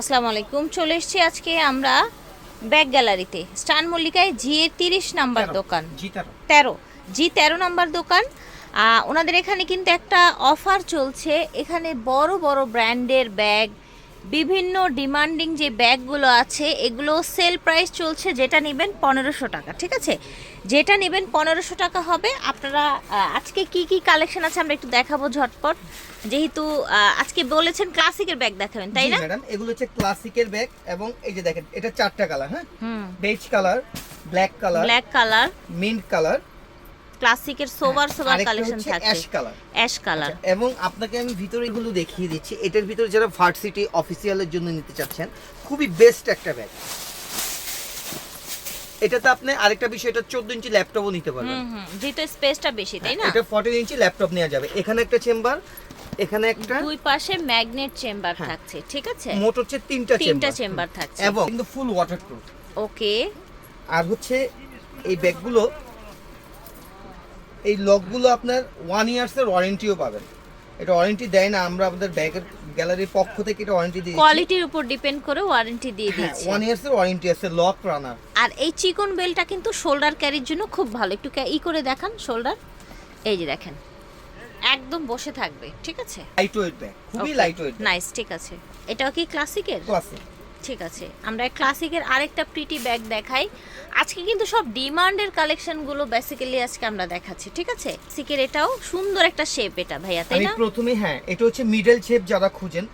আসসালামু আলাইকুম। চলে এসেছি আজকে আমরা ব্যাগ গ্যালারিতে। স্টান মল্লিকায় জি এ তিরিশ নাম্বার দোকান। তেরো। তেরো। জি তেরো নাম্বার দোকান। ওনাদের এখানে কিন্তু একটা অফার চলছে। এখানে বড় বড় ব্র্যান্ডের ব্যাগ বিভিন্ন ডিমান্ডিং যে ব্যাগগুলো আছে এগুলো সেল প্রাইস চলছে যেটা নেবেন পনেরোশো টাকা ঠিক আছে? যেটা নেবেন পনেরোশো টাকা হবে। আপনারা আজকে কি কি কালেকশন আছে আমরা একটু দেখাবো ঝটপট। যেহেতু আজকে বলেছেন ক্লাসিকের ব্যাগ দেখাবেন তাই না? ম্যাডাম এগুলো হচ্ছে ক্লাসিকের ব্যাগ এবং এই যে দেখেন এটা চারটা কালার হ্যাঁ? হুম। Beige colour black colour black colour mint colour ক্লাসিকের sober sober collection থাকছে অ্যাশ কালার অ্যাশ কালার এবং আপনাকে আমি ভিতরে এগুলো দেখিয়ে দিচ্ছি। এটার ভিতরে যারা ভার্সিটি অফিসিয়ালের জন্য নিতে চাচ্ছেন খুবই বেস্ট একটা ব্যাগ এটাতে আপনি আরেকটা বিষয় এটা চোদ্দ ইঞ্চি ল্যাপটপও নিতে পারবেন। হুম হুম যেহেতু স্পেসটা বেশি তাই না? এটা ফোরটিন ইঞ্চি ল্যাপটপ নেওয়া যাবে। এখানে একটা চেম্বার এখানে একটা দুই পাশে ম্যাগনেট চেম্বার হ্যাঁ। থাকছে ঠিক আছে? মোট হচ্ছে তিনটা চেম্বার তিনটা চেম্বার চেম্বার থাকছে। এবং কিন্তু ফুল ওয়াটারপ্রুফ ওকে আর হচ্ছে এই ব্যাগগুলো এই লকগুলো আপনার ওয়ান ইয়ার্সের ওয়ারেন্টিও পাবেন। এটা ওয়ারেন্টি দেয় না আমরা আমাদের ব্যাগের গ্যালারির পক্ষ থেকে এটা ওয়ারেন্টি দিই কোয়ালিটির উপর ডিপেন্ড করে ওয়ারেন্টি দিয়ে দিচ্ছে। ওয়ান ইয়ার্সের ওয়ারেন্টি আছে লক রানার আর এই চিকন বেলটা কিন্তু শোল্ডার ক্যারির জন্য খুব ভালো। একটু ই করে দেখান শোল্ডার এই যে দেখেন একদম বসে থাকবে ঠিক আছে? লাইট ওয়েট ব্যাগ খুবই লাইট ওয়েট নাইস ঠিক আছে। এটাও কি ক্লাসিকের ক্লাসিক ঠিক আছে আমরা ক্লাসিকের আরেকটা প্রিটি ব্যাগ দেখাই। আজকে কিন্তু সব ডিমান্ডের কালেকশনগুলো বেসিক্যালি আজকে আমরা দেখাচ্ছি ঠিক আছে? সিকের এটাও সুন্দর একটা শেপ এটা ভাইয়া তাই না? প্রথমে হ্যাঁ এটা হচ্ছে মিডল শেপ যারা খুঁজেন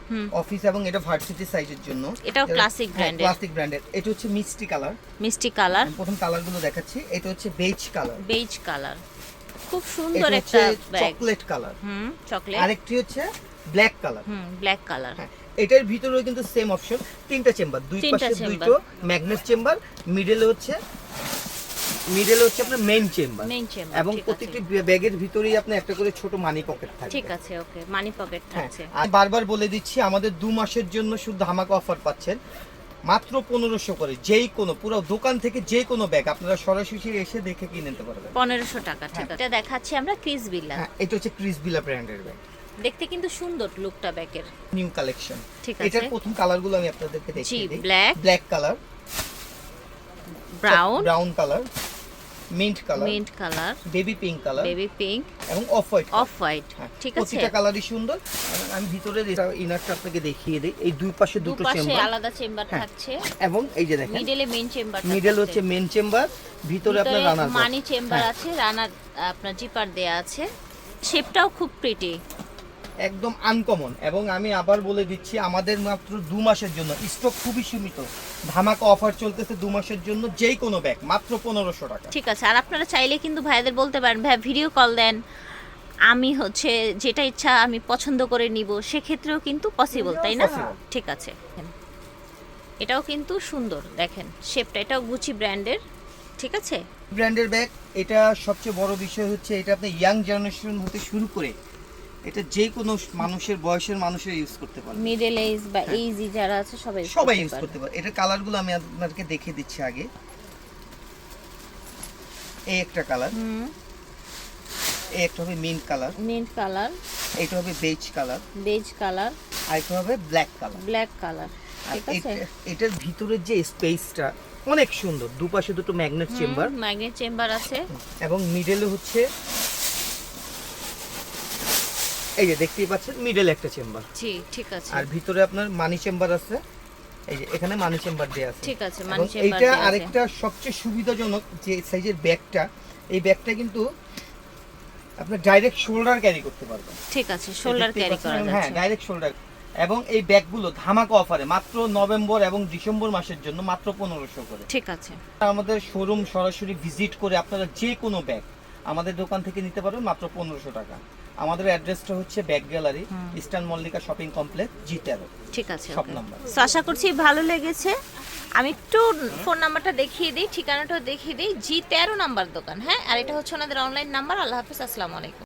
অফিস এবং এটা ভার্সিটি সাইজের জন্য। এটাও ক্লাসিক এর। ক্লাসিক ব্র্যান্ডের এটা হচ্ছে মিষ্টি কালার মিষ্টি কালার প্রথম কালারগুলো দেখাচ্ছি। এটা হচ্ছে বেজ কালার বেজ কালার খুব সুন্দর একটা ব্যাগ চকলেট কালার হুম চকলেট আরেকটি হচ্ছে ব্ল্যাক কালার হুম ব্ল্যাক কালার হ্যাঁ এটার ভিতরেও কিন্তু সেম অপশন তিনটা চেম্বার দুই পাশে। দুইটো ম্যাগনেট চেম্বার মিডলে হচ্ছে মিডলে হচ্ছে আপনার মেইন চেম্বার মেইন চেম্বার এবং প্রত্যেকটি ব্যাগের ভিতরেই আপনি একটা করে ছোট মানি পকেট থাকবে। ঠিক আছে ওকে মানি পকেট হ্যাঁ থাকছে। আমি বারবার বলে দিচ্ছি আমাদের দু মাসের জন্য শুধু ধামাকা অফার পাচ্ছেন। মাত্র পনেরোশো করে যেই কোনো পুরো দোকান থেকে যে কোনো ব্যাগ আপনারা সরাসরি এসে দেখে কিনে নিতে পারবেন। পনেরোশো টাকা ঠিক আছে। এটা দেখাচ্ছি আমরা ক্রিস বিল্লা হ্যাঁ এটা হচ্ছে ক্রিসবিলা ব্র্যান্ডের ব্যাগ দেখতে কিন্তু সুন্দর লুকটা ব্যাগের। নিউ কালেকশন ঠিক আছে। এটার প্রথম কালারগুলো আমি আপনাদেরকে দেখিয়ে দিই। Black black colour brown brown colour mint colour mint colour baby pink colour baby pink এবং অফ হোয়াইট অফ হোয়াইট ঠিক আছে। প্রতিটা কালারই সুন্দর। আমি ভিতরের ইনারটা আপনাকে দেখিয়ে দিই। এই দুই পাশে দুটো চেম্বার আলাদা চেম্বার হ্যাঁ। থাকছে। এবং এই যে দেখেন মিডলে মেইন চেম্বার মিডল হচ্ছে মেন চেম্বার ভিতরে আপনার রানার মানি চেম্বার। আছে রানার আপনার জিপার দেয়া আছে। শেপটাও খুব প্রিটি একদম আনকমন এবং আমি আবার বলে দিচ্ছি আমাদের মাত্র দু মাসের জন্য স্টক খুবই সীমিত ধামাকা অফার চলতেছে দু মাসের জন্য যেই কোনো ব্যাগ মাত্র পনেরোশো টাকা। ঠিক আছে আর আপনারা চাইলে কিন্তু ভাইয়াদের বলতে পারেন ভাই ভিডিও কল দেন আমি হচ্ছে যেটা ইচ্ছা আমি পছন্দ করে নিব। সেক্ষেত্রেও কিন্তু পসিবল তাই না? ঠিক আছে। এটাও কিন্তু সুন্দর দেখেন শেপটা এটাও গুচি ব্র্যান্ডের ঠিক আছে? ব্র্যান্ডের ব্যাগ এটা সবচেয়ে বড় বিষয় হচ্ছে এটা আপনি ইয়াং জেনারেশন হতে শুরু করে এটা যে কোনো মানুষের বয়সের মানুষের ইউজ করতে পারে মিডল এজ বা এইজি যারা আছে সবাই হ্যাঁ। সবাই ইউজ করতে পারে এটা কালারগুলো আমি আপনাদেরকে দেখিয়ে দিচ্ছি আগে। এই একটা কালার হুম। এই একটা হবে মিন্ট কালার মিন্ট কালার এটা হবে বেজ কালার বেজ কালার আর এটা হবে ব্ল্যাক কালার ব্ল্যাক কালার ঠিক আছে? এটার ভিতরের যে স্পেসটা অনেক সুন্দর। দুপাশে দুটো ম্যাগনেট চেম্বার ম্যাগনেট চেম্বার আছে। এবং মিডলে হচ্ছে এই যে দেখতেই পাচ্ছেন মিডল একটা চেম্বার জি ঠিক আছে। আর ভিতরে আপনার মানি চেম্বার আছে। এই যে এখানে মানি চেম্বার দেওয়া আছে। ঠিক আছে মানি চেম্বার এইটা আরেকটা সবচেয়ে সুবিধাজনক যে সাইজের ব্যাগটা এই ব্যাগটা কিন্তু আপনার ডাইরেক্ট শোল্ডার ক্যারি করতে পারবেন। ঠিক আছে শোল্ডার ক্যারি করা হ্যাঁ ডাইরেক্ট শোল্ডার এবং এই ব্যাগগুলো ধামাকা অফারে মাত্র নভেম্বর এবং ডিসেম্বর মাসের জন্য মাত্র পনেরোশো করে। ঠিক আছে। আমাদের শোরুম সরাসরি ভিজিট করে আপনারা যে কোনো ব্যাগ আমাদের দোকান থেকে নিতে পারবেন মাত্র পনেরোশো টাকা। আমাদের অ্যাড্রেসটা হচ্ছে bag gallery eastern Mallika shopping complex G তেরো। ঠিক আছে সব. নাম্বার। তো আশা করছি ভালো লেগেছে। আমি একটু ফোন নাম্বারটা দেখিয়ে দিই ঠিকানাটাও দেখিয়ে দিই জি তেরো নাম্বার দোকান হ্যাঁ? আর এটা হচ্ছে ওনাদের অনলাইন নাম্বার আল্লাহ হাফিজ আসসালামু আলাইকুম।